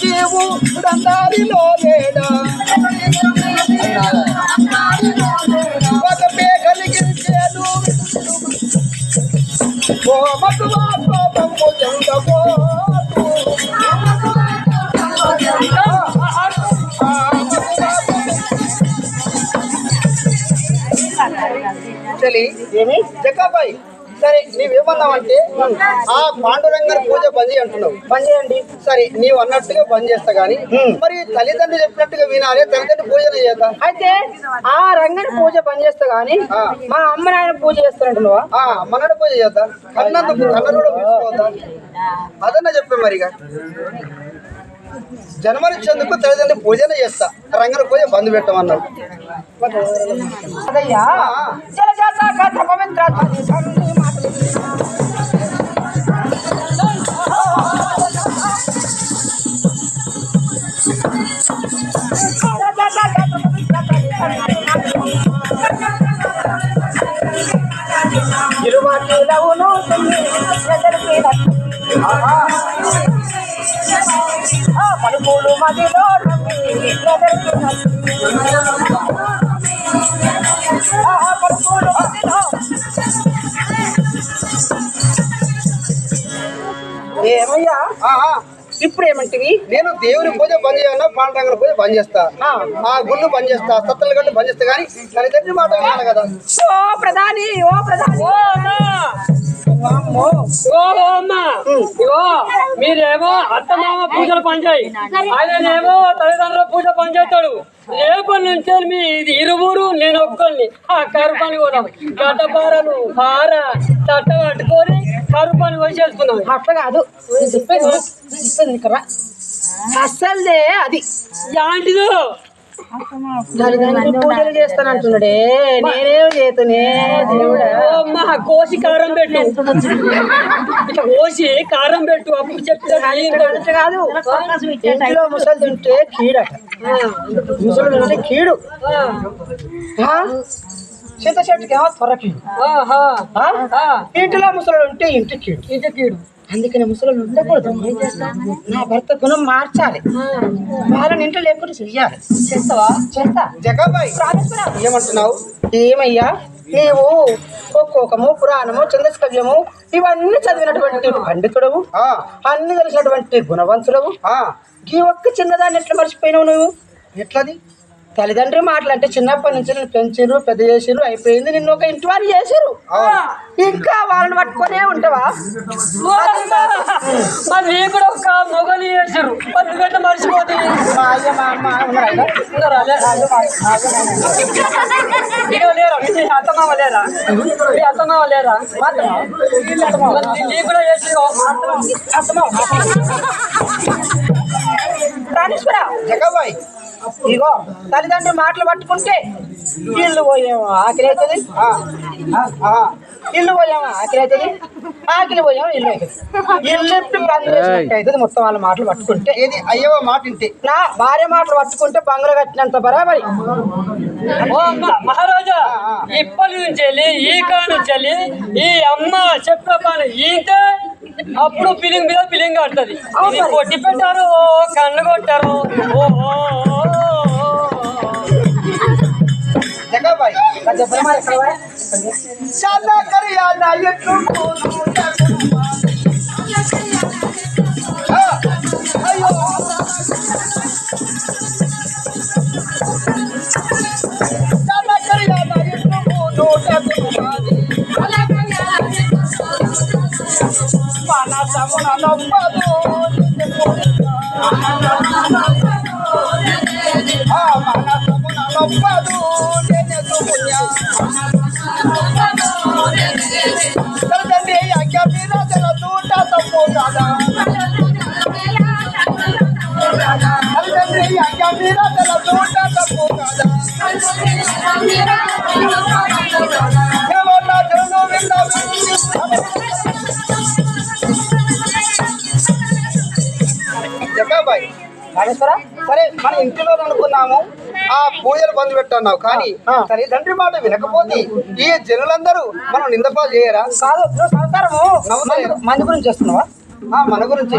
జీవు దండారిలో లేడా ఒక కలిగించేను. మగువా కోపము చెందకో. జకాబాయ్. సరే నీవేమన్నావంటే ఆ పాండురంగని పూజ బంద్ చేయి అంటున్నావు. పని చేయండి. సరే నీవు అన్నట్టుగా బంద్ చేస్తా గానీ మరి తల్లిదండ్రులు చెప్పినట్టుగా వినాలి తల్లిదండ్రులు పూజన చేద్దాం? అయితే ఆ రంగని పూజ పని చేస్తా గాని. మా అమ్మ నాయన పూజ చేస్తానంటున్నావా ఆ మనడు పూజ చేద్దాం? కన్నందుకు కన్నను కూడా అదన్న చెప్పే మరిగా. జన్మనిచ్చేందుకు తల్లిదండ్రులు పూజలు చేస్తా. రంగన పూజ బంద్ పెట్టమన్నాడు. అదయ్యా పలుకులు మదిలో మదిలో ఏమయ్యా? ఇప్పుడు ఏమంటివి నేను దేవుని పూజ బంద్ చేయాలా? పాండురంగన పూజ బంద్ చేస్తా. ఆ. ఆ గుళ్ళు బంద్ చేస్తా. సత్తలు గడ్డ బంద్ చేస్తా. కానీ తల్లిదండ్రుల మాట వినాలి కదా. ఓ ప్రధాని ఓ ప్రధాని. ఓ అమ్మ. ఇగో మీరేమో అత్తమామ పూజలు పనిచేయి. ఆయనేమో తల్లిదండ్రుల పూజ పనిచేస్తాడు. రేపటి నుంచి మీ ఇది ఇరువురు నేను ఒక్కరిని ఆ కరు పని కూడా గడ్డపారలు పార తట్ట పట్టుకొని కరు పని వచ్చేసుకున్నాం అట్లా కాదు అస్సలదే అది. యాంటిదో. తల్లిదండ్రులు పూజలు చేస్తానంటున్నాడే? నేనేం చేతనే దేవుడా? అమ్మ కోసి కారం పెట్టు. ఇట్లా కోసి కారం పెట్టు అప్పుడు చెప్తా కాదు. ఇంట్లో ముసలు తింటే కీడట. ముసలు తింటే కీడు? చింత చెట్టుకి ఏమో కీడు? ఇంటిలో ముసలు ఉంటే ఇంటి కీడు. ఇది కీడు. అందుకని ముసలు ఉండకూడదు. నా భర్త గుణం మార్చాలి. వాళ్ళని ఇంట్లో లేకుండా చెయ్యాలి. చేస్తావా? చేస్తా. జగాబాయ్ ఏమంటున్నావు? ఏమయ్యా? నీవు ఒక్కొక్కము పురాణము చంద్రస్కవ్యము ఇవన్నీ చదివినటువంటి పండితుడవు అన్ని తెలిసినటువంటి గుణవంతుడవు. ఈ ఒక్క చిన్నదాన్ని ఎట్లా మర్చిపోయినావు నువ్వు? ఎట్లది? తల్లిదండ్రి మాటలు అంటే చిన్నప్పటి నుంచి నేను పెంచారు పెద్ద చేసిరు అయిపోయింది. నిన్ను ఒక ఇంటి వారు చేసారు ఇంకా వాళ్ళని పట్టుకొనే ఉంటావా? మరి కూడా ఒక మొగలు చేసారు మర్చిపోతుంది. లేరా? మీ లేరా? నీ- కూడా చేసిరు జగాబాయ్. ఇగో తల్లిదండ్రులు మాటలు పట్టుకుంటే ఇల్లు పోయేమో ఆకలి అవుతుంది ఆ, ఆ, ఇల్లు పోయామా ఆకలి అవుతుంది ఆకలి పోయామో ఇల్లు అవుతుంది ఇల్లు అవుతుంది మొత్తం వాళ్ళ మాటలు పట్టుకుంటే. ఏది? అయ్యవ మాట ఇంటే నా భార్య మాటలు పట్టుకుంటే బంగారు కట్టినంత బరాబరి. మహారాజా ఇప్పటి నుంచి వెళ్ళి ఈ నుంచి వెళ్ళి ఈ అమ్మ చెప్పే పని ఈతే అప్పుడు ఫిలింగ్ మీద ఫిలింగ్ కడుతుంది. కొట్టి పెట్టారు ఓ కన్ను కొట్టారు. ఓ. ఓ, ఓ, ఓ. జగాబాయ్ చాలా కరియాల ఎట్లు ఆ, అయ్యో చాలా కరియాల ఎట్లు ప్రాణేశ్వర సరే మన ఇంటిలో అనుకున్నాము. ఆ పూజలు బంద్ పెట్టన్నావు. కానీ. తల్లిదండ్రి మాట వినకపోతే ఈ జనులందరూ మనం నిందపాలు చేయరా? నువ్వు సంసారము. మంది- మంది గురించి చేస్తున్నావా? ఆ, మన గురించి.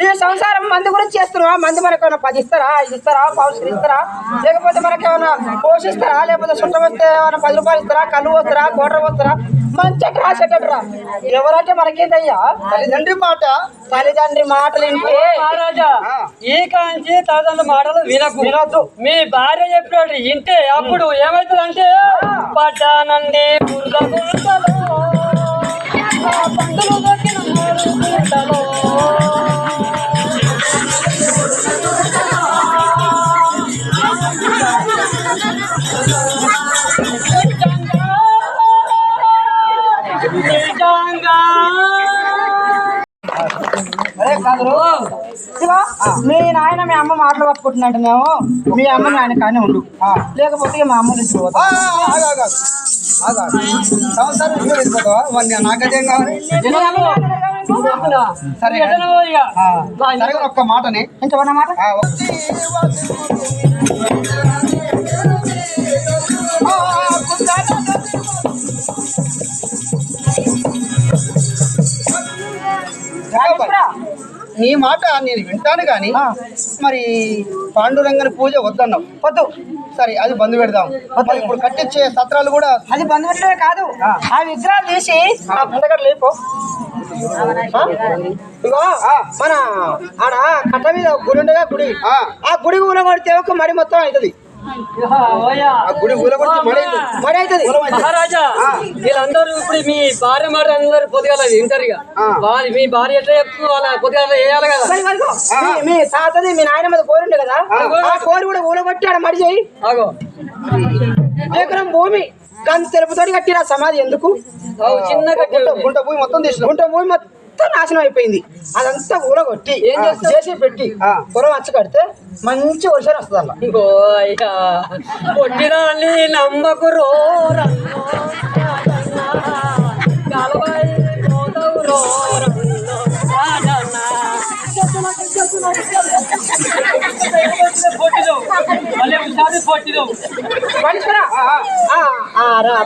ఈ సంసారం మంది గురించి చేస్తున్నావా మంది మనకు ఏమైనా పది ఇస్తారా? ఐదు ఇస్తారా? పావులు ఇస్తారా? లేకపోతే మనకి ఏమైనా పోషిస్తారా? లేకపోతే చుట్టం వస్తే ఏమైనా పది రూపాయలు ఇస్తారా? కళ్ళు వస్తారా కోటర్ వస్తారా మంచట్రా చెట్టరా ఎవరంటే మనకేందయ్యా? తల్లిదండ్రి మాట. తల్లిదండ్రి మాటలు వింటే మహారాజా ఈ కాంచి తల్లిదండ్రుల మాటలు వినకు. వినొద్దు. మీ భార్య చెప్పినట్టు ఇంటే అప్పుడు ఏమవుతుందంటే పడ్డానండి దొరికిన అరే కాదు ఇదిగో, మీ నాయన మీ అమ్మ మాటలు పట్టుకుంటున్నట్టు మేము. మీ అమ్మ నాయన కానీ ఉండు. లేకపోతే ఇక మా అమ్మ నుంచి ఆ, పోతాం ఆ, ఆగు, ఆగు, ఆగు. ఆగు, ఆగు. సంవత్సరం నువ్వు వెళ్ళిపోతావా? మరి నాకదేం కావాలి? సరే ఇక. ఒక్క మాటని. ఇంతవన్నమాట ఆ, నీ మాట నేను వింటాను కానీ. మరి పాండురంగని పూజ వద్దన్నావు. వద్దు. సరే అది బంద్ పెడదాం. ఇప్పుడు కట్టించే సత్రాలు కూడా అది బంధువులే కాదు. ఆ. విగ్రహాలు తీసి ఆ లేపో? ఇగో మన ఆడ కట్ట మీద గుడి ఉండగా గుడి. ఆ. గుడి ఊల కొడితే ఒక మడి మొత్తం అవుతుంది? మహారాజా వీళ్ళందరూ ఇప్పుడు మీ భార్య మాట అందరూ పొద్దుగాల వింటారు ఇక. వారి మీ భార్య ఎట్లా చెప్తూ వాళ్ళ పొద్దుగాల వేయాలి కదా. మరి మీ- మీ నాయన మీద కదా? ఆ. కోరి కూడా ఊల కొట్టి ఆడ మడి చేయి. ఆగో. ఎకరం భూమి కానీ తెలుపుతోటి కట్టిన సమాధి ఎందుకు? చిన్న కట్టె గుంట భూమి మొత్తం తీసిన గుంట భూమి మొత్తం నాశనం అయిపోయింది. అదంతా ఊర కొట్టి ఏం చేస్తా చేసి పెట్టి ఆ. పొలం వచ్చి కడితే మంచి వర్షం వస్తుంది అలా నమ్మకు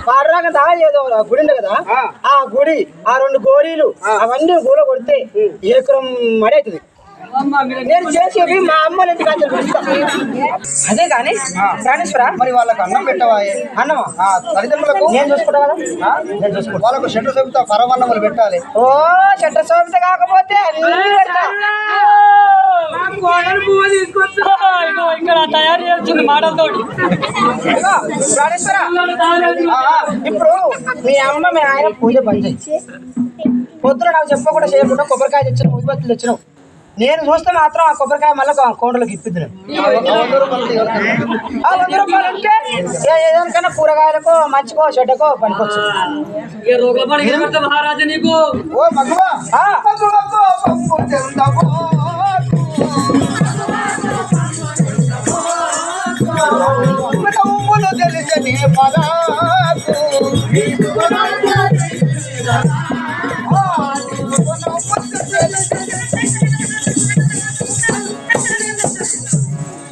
పాడరాక ఏదో ఆ గుడి ఉంది కదా ఆ. గుడి ఆ రెండు గోరీలు అవన్నీ గోల కొడితే ఏకరం మడి అవుతుంది మీరు నేను చేసేవి మా అమ్మ ఇంటికి. అదే కానీ ప్రాణేశ్వర మరి వాళ్ళకి అన్నం పెట్టవా? అన్నమా? ఆ తల్లిదండ్రులకు? నేను చూసుకుంటా కదా? ఆ? వాళ్ళకు షెడ్డు చెబుతా పరమన్నములు పెట్టాలి. ఓ చెట్ట సోమిత కాకపోతే అన్నీ ఇక్కడ తయారు చేస్తుంది ఇప్పుడు మీ అమ్మ మీ ఆయన పూజ బంద్ చేయి. పొద్దున నాకు చెప్పకుండా చేయకుండా కొబ్బరికాయ తెచ్చిన ఉద్బత్తులు తెచ్చినావు. నేను చూస్తే మాత్రం ఆ కొబ్బరికాయ మళ్ళీ కోండలోకి ఇప్పిద్దు ఆ వంద రూపాయలు తీయాలి. ఆ వంద రూపాయలు ఉంటే ఏ- ఏదానికన్నా కూరగాయలకో మంచికో చెడ్డకో పనికొచ్చు ఓ మగువా పదాకు.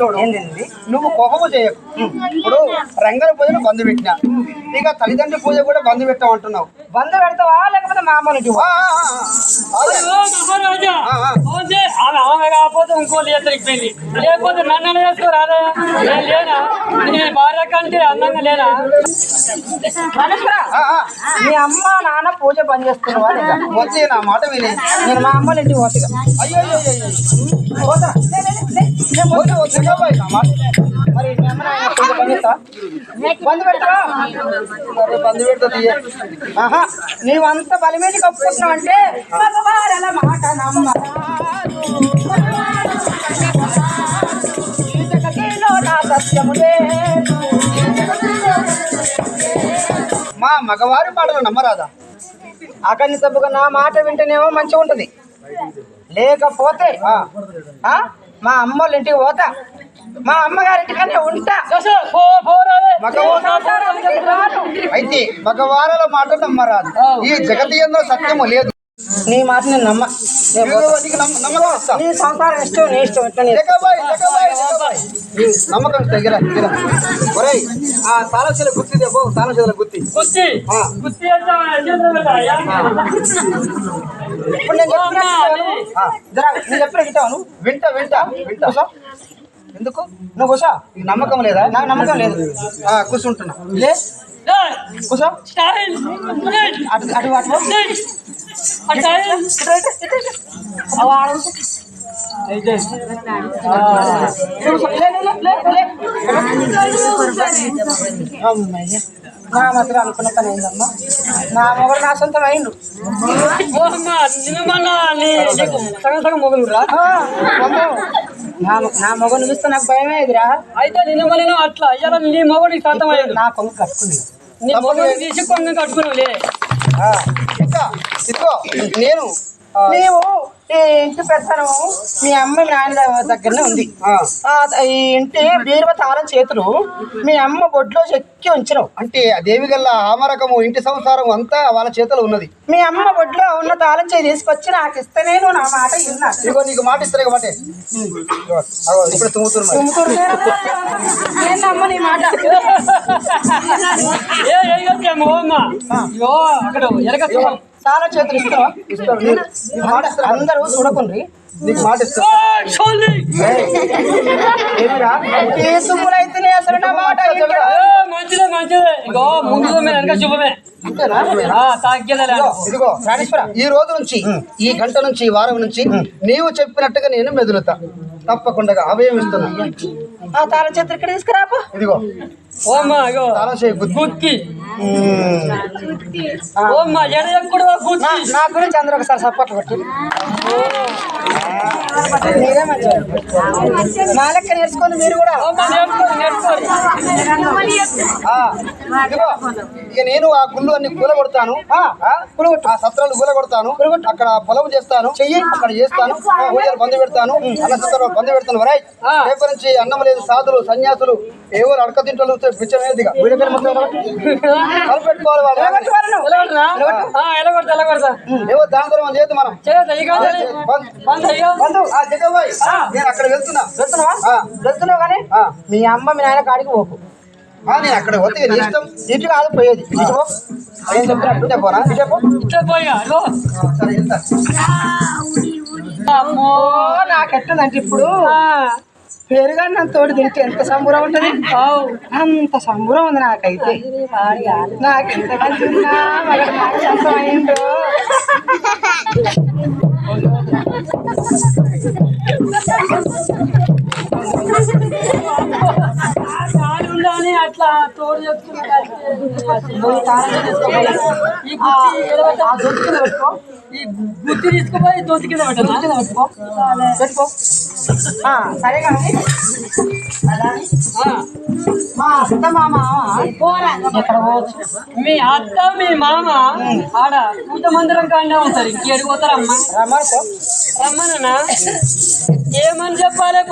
go ఏంది నువ్వు కోపము చేయకు. ఇప్పుడు రంగల పూజను బంధు పెట్టినా. ఇక తల్లిదండ్రి పూజ కూడా బంధు పెట్టావు అంటున్నావు బంధు పెడతావా? లేకపోతే మా అమ్మ ఇంటికి ఆ, ఆ, ఆ, అదే. ఓ మహారాజా. ఆ, ఆ. ఓకే ఆమె ఆమె కాకపోతే ఇంకో ఎత్తరికి పెళ్ళి లేకపోతే నన్ను చేసుకోరాదా? నేను లేనా? నీ భార్య కంటే అందంగా లేనా. మీ అమ్మ నాన్న పూజ బంద్ చేస్తున్నావా లేదా వచ్చి నా మాట విని. నేను మా అమ్మ ఇంటికి పోతుగా అయ్యో అయ్యో అయ్యో, అయ్యో. పోతా వద్దు, వద్దు, మీద బంద్ బంద్ పెడతా నీవంత కప్పుకుంటున్నావు అంటే మాట మా మగవారి పాటలు నమ్మరాదా? అక్కడిని తప్పుగా నా మాట వింటేనేమో మంచిగా ఉంటుంది లేకపోతే మా అమ్మ వాళ్ళ ఇంటికి పోతా. మా అమ్మగారింటికనే ఉంటా. అయితే మగవారల మాట నమ్మరాదు. ఈ జగతి ఎందో సత్యము లేదు. నీ మాట నేను నమ్మ నమ్మకం నీ సంసారం ఇష్టం నీ ఇష్టం ఆ తాళశీల గుర్తి దేపో తాళశీల గుర్తి. ఇప్పుడు నేను చెప్పిన నేను చెప్పిన వింటా వింటా వింటా. ఎందుకు నువ్వు కూసో నీకు నమ్మకం లేదా నాకు నమ్మకం లేదు ఆ, కూర్చుంటున్నా లే కూసో అటు అటు అటు ఏయ్, ఆ స్టైల్ అవి ఆడ కూసో. ఆ. కూసో. లే, లే, లే, లే, లే. అమ్మయ్య. నా మాత్రం అనుకున్న పని అయిందమ్మా నా మొగడు నా సొంతం అయిండు సగం సగం మొగలు రా ఆ, అమ్మో. నా నా మొగను చూస్తే నాకు భయమే ఎదురా అయితే నిన్ను మొన్న అట్లా. ఇవాళ నీ మొగడికి శాంతం అయ్యాడు నా కొంగు కట్టుకుంది నీ మొగడు తీసి కొంగ ఇదిగో నేను నీవు ఇంటి పెత్తనము మీ అమ్మ మీ నాయన దగ్గరనే ఉంది. ఈ ఇంటి బీరువ తాళం చేతులు మీ అమ్మ బొడ్లో చెక్కి ఉంచినావు అంటే ఆ దేవి గల్ల ఆమరకము ఇంటి సంసారం అంతా వాళ్ళ చేతిలో ఉన్నది. మీ అమ్మ బొడ్లో ఉన్న తాళం చేయి తీసుకొచ్చి నాకు ఇస్తేనే నువ్వు నా మాట విన్నా ఇదిగో నీకు మాట ఇస్తారు ఇక మాటే. ఇదిగో, అగో, ఇప్పుడు తుమ్ముతున్నారు నేను నమ్మ నీ మాట ఏ ఏ అమ్మ ఇగో అక్కడ తాళం చేతులు ఇస్తారు? అందరూ చూడకుండ్రి. నీకు మాట అసలు నా మాట వింటాడు. ఏ, మంచిదే మంచిదే. ఇగో ముందు మీరు వెనక శుభమే అంతేనా? ఆ, తగ్గేదేలే ఇదిగో రాణేశ్వర ఈ రోజు నుంచి ఈ గంట నుంచి ఈ వారం నుంచి నీవు చెప్పినట్టుగా నేను మెదులుతా. తప్పకుండా అభయం ఇస్తున్నా ఆ తాళం చేతులు ఇక్కడ తీసుకురాపా. ఇదిగో. గుత్తి. నా- గురించి అందరూ ఒకసారి సపోర్ట్ కొట్టు. మీరే మంచివారు. నా లెక్క నేర్చుకొని మీరు కూడా. ఇక నేను ఆ గుళ్ళు అన్ని కూల కొడతాను ఆ సత్రాలు కూల కొడతాను అక్కడ పొలం చేస్తాను. చెయ్యి. అక్కడ చేస్తాను. పూజలు బంద్ పెడతాను. అన్న సత్రం బంద్ పెడతాను. వరాయ్ ఆ. రేపటి నుంచి అన్నం లేదు సాధులు సన్యాసులు ఎవరు అడక తింటలు కనిపెట్టుకోవాలి ఎలాగొడతా ఏవో దాని ద్వారా చేద్దాం మనం. బంధు, నేను అక్కడ వెళ్తున్నా. వెళ్తున్నావా? వెళ్తున్నావు కానీ. మీ అమ్మ మీ నాయన కాడికి పోకు. నేను అక్కడ పోతే నీ ఇష్టం. ఇటు కాదు పోయేది. ఇటు ఏం చెప్పినట్టు పోనా ఇటే పో. ఇట్లా పోయా? ఇగో ఆ, సరే వెళ్తా అమ్మో ఓ నాకెట్టుందంటే ఇప్పుడు ఆ, పెరుగన్నం తోడు తింటే ఎంత సంబరం ఉంటది. అంత సంబరం ఉంది నాకైతే. మంచి నాకు అయిందో కాలు ఉందని అట్లా తోడు చెప్తున్నా. ఈ గుత్తి తీసుకుపోయి దొత్తి కింద పెట్టుకో. సరే కానీ. మా అత్త మామ ఎక్కడ పోవచ్చు? మీ అత్త మీ మామ ఆడ పూజ మందిరం కాడనే ఉంటారు. ఇంకేడికి పోతారమ్మా? రమ్మనుకో రమ్మనన్నా? ఏమని చెప్పాలి?